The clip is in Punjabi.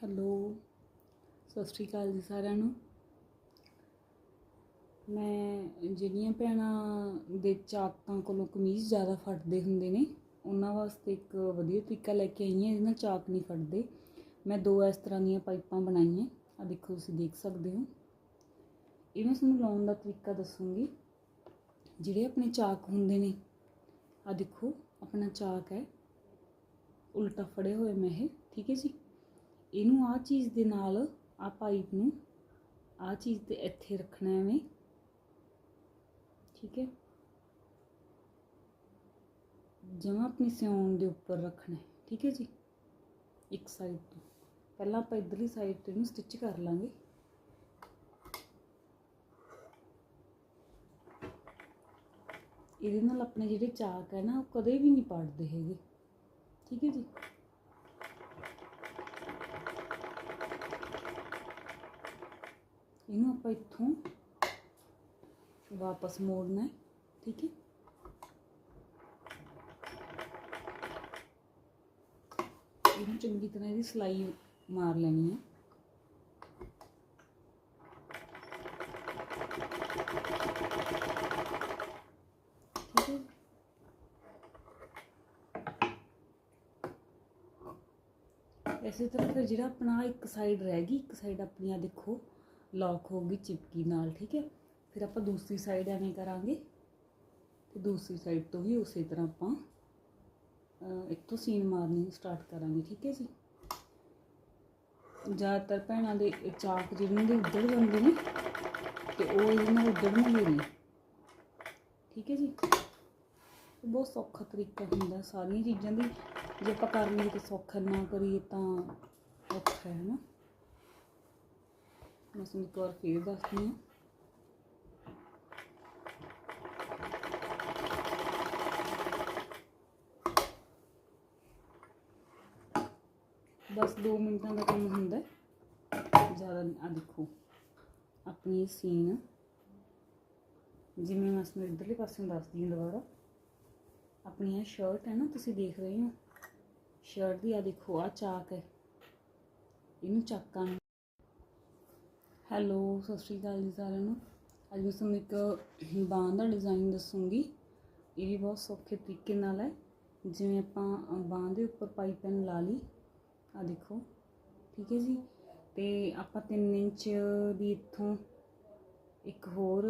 ਹੈਲੋ, ਸਤਿ ਸ਼੍ਰੀ ਅਕਾਲ ਜੀ ਸਾਰਿਆਂ ਨੂੰ। ਮੈਂ ਜਿਹੜੀਆਂ ਭੈਣਾਂ ਦੇ ਚਾਕਾਂ ਕੋਲੋਂ ਕਮੀਜ਼ ਜ਼ਿਆਦਾ ਫਟਦੇ ਹੁੰਦੇ ਨੇ, ਉਹਨਾਂ ਵਾਸਤੇ ਇੱਕ ਵਧੀਆ ਤਰੀਕਾ ਲੈ ਕੇ ਆਈ ਹਾਂ ਜਿਹਦੇ ਨਾਲ ਚਾਕ ਨਹੀਂ ਫਟਦੇ ਮੈਂ ਦੋ ਇਸ ਤਰ੍ਹਾਂ ਦੀਆਂ ਪਾਈਪਾਂ ਬਣਾਈਆਂ ਆ ਦੇਖੋ ਤੁਸੀਂ ਦੇਖ ਸਕਦੇ ਹੋ। ਇਹ ਮੈਂ ਤੁਹਾਨੂੰ ਲਾਉਣ ਦਾ ਤਰੀਕਾ ਦੱਸੂੰਗੀ। ਜਿਹੜੇ ਆਪਣੇ ਚਾਕ ਹੁੰਦੇ ਨੇ ਆ ਦੇਖੋ, ਆਪਣਾ ਚਾਕ ਹੈ, ਉਲਟਾ ਫੜੇ ਹੋਏ ਮੈਂ ਇਹ, ਠੀਕ ਹੈ ਜੀ? ਇਹਨੂੰ ਆਹ ਚੀਜ਼ ਦੇ ਨਾਲ ਆ ਪਾਈਪ ਨੂੰ ਆਹ ਚੀਜ਼ ਤੇ ਇੱਥੇ ਰੱਖਣਾ ਐਵੇਂ। ਠੀਕ ਹੈ? ਜਮਾ ਆਪਣੀ ਸਿਉਣ ਦੇ ਉੱਪਰ ਰੱਖਣਾ ਠੀਕ ਹੈ ਜੀ? ਇੱਕ ਸਾਈਡ ਤੋਂ। ਪਹਿਲਾਂ ਆਪਾਂ ਇਧਰਲੀ ਸਾਈਡ ਤੇ ਇਹਨੂੰ ਸਟਿਚ ਕਰ ਲਾਂਗੇ। ਇਹਦੇ ਨਾਲ ਆਪਣੇ ਜਿਹੜੇ ਚਾਕ ਹੈ ਨਾ, ਉਹ ਕਦੇ ਵੀ ਨਹੀਂ ਪੜਦੇ ਹੈਗੇ। ਠੀਕ ਹੈ ਜੀ? ਇਹਨੂੰ ਆਪਾਂ ਇੱਥੋਂ ਵਾਪਸ ਮੋੜਨਾ ਹੈ, ਠੀਕ ਹੈ? ਇਹਨੂੰ ਚੰਗੀ ਤਰ੍ਹਾਂ ਇਹਦੀ ਸਲਾਈ ਮਾਰ ਲੈਣੀ ਹੈ। ਇਸੇ ਤਰ੍ਹਾਂ ਫਿਰ ਜਿਹੜਾ ਆਪਣਾ ਇੱਕ ਸਾਈਡ ਰਹਿ ਗਈ, ਇੱਕ ਸਾਈਡ ਆਪਣੀ ਆ ਦੇਖੋ। ਲੌਕ ਹੋ ਗਈ ਚਿਪਕੀ ਨਾਲ, ਠੀਕ ਹੈ? ਫਿਰ ਆਪਾਂ ਦੂਸਰੀ ਸਾਈਡ ਐਵੇਂ ਕਰਾਂਗੇ। ਤੇ ਦੂਸਰੀ ਸਾਈਡ ਤੋਂ ਵੀ ਉਸੇ ਤਰ੍ਹਾਂ ਆਪਾਂ ਇੱਥੋਂ ਸੀਨ ਮਾਰਨੀ ਸਟਾਰਟ ਕਰਾਂਗੇ, ਠੀਕ ਹੈ ਜੀ? ਜ਼ਿਆਦਾਤਰ ਭੈਣਾਂ ਦੇ ਚਾਕ ਜਿਹਨਾਂ ਦੇ ਉੱਧੜ ਜਾਂਦੇ ਨੇ, ਤੇ ਉਹ ਇਹਦੇ ਨਾਲ ਉੱਧੜਨਗੇ ਨਹੀਂ ਠੀਕ ਹੈ ਜੀ? ਬਹੁਤ ਸੌਖਾ ਤਰੀਕਾ ਹੁੰਦਾ ਸਾਰੀਆਂ ਚੀਜ਼ਾਂ ਦੀ, ਜੇ ਆਪਾਂ ਕਰ ਲਈਏ ਤਾਂ ਸੌਖਾ, ਨਾ ਕਰੀਏ ਤਾਂ ਔਖਾ ਹੈ ਨਾ। ਮੈਂ ਤੁਹਾਨੂੰ ਇੱਕ ਵਾਰ ਫੇਰ ਦੱਸਦੀ ਹਾਂ। ਬਸ 2 ਮਿੰਟਾਂ ਦਾ ਕੰਮ ਹੁੰਦਾ ਜ਼ਿਆਦਾ ਆ ਦੇਖੋ, ਆਪਣੀ ਸੀਨ ਜਿਵੇਂ ਮੈਂ ਤੁਹਾਨੂੰ ਇਧਰਲੇ ਪਾਸੇ ਦੱਸਦੀ ਹਾਂ ਦੁਬਾਰਾ। ਆਪਣੀ ਇਹ ਸ਼ਰਟ ਹੈ ਨਾ, ਤੁਸੀਂ ਦੇਖ ਰਹੇ ਹੋ। ਸ਼ਰਟ ਦੀ ਆ ਦੇਖੋ ਆ ਚਾਕ ਹੈ। ਇਹਨੂੰ ਚਾਕਾਂ ਨੂੰ। ਹੈਲੋ, ਸਤਿ ਸ਼੍ਰੀ ਅਕਾਲ ਜੀ ਸਾਰਿਆਂ ਨੂੰ। ਅੱਜ ਮੈਂ ਤੁਹਾਨੂੰ ਇੱਕ ਬਾਂਹ ਦਾ ਡਿਜ਼ਾਈਨ ਦੱਸੂੰਗੀ। ਇਹ ਵੀ ਬਹੁਤ ਸੌਖੇ ਤਰੀਕੇ ਨਾਲ ਹੈ। ਜਿਵੇਂ ਆਪਾਂ ਬਾਂਹ ਦੇ ਉੱਪਰ ਪਾਈਪਨ ਲਾ ਲਈ। ਆ ਦੇਖੋ, ਠੀਕ ਹੈ ਜੀ? ਤੇ ਆਪਾਂ 3 ਇੰਚ ਦੀ ਇੱਥੋਂ ਇੱਕ ਹੋਰ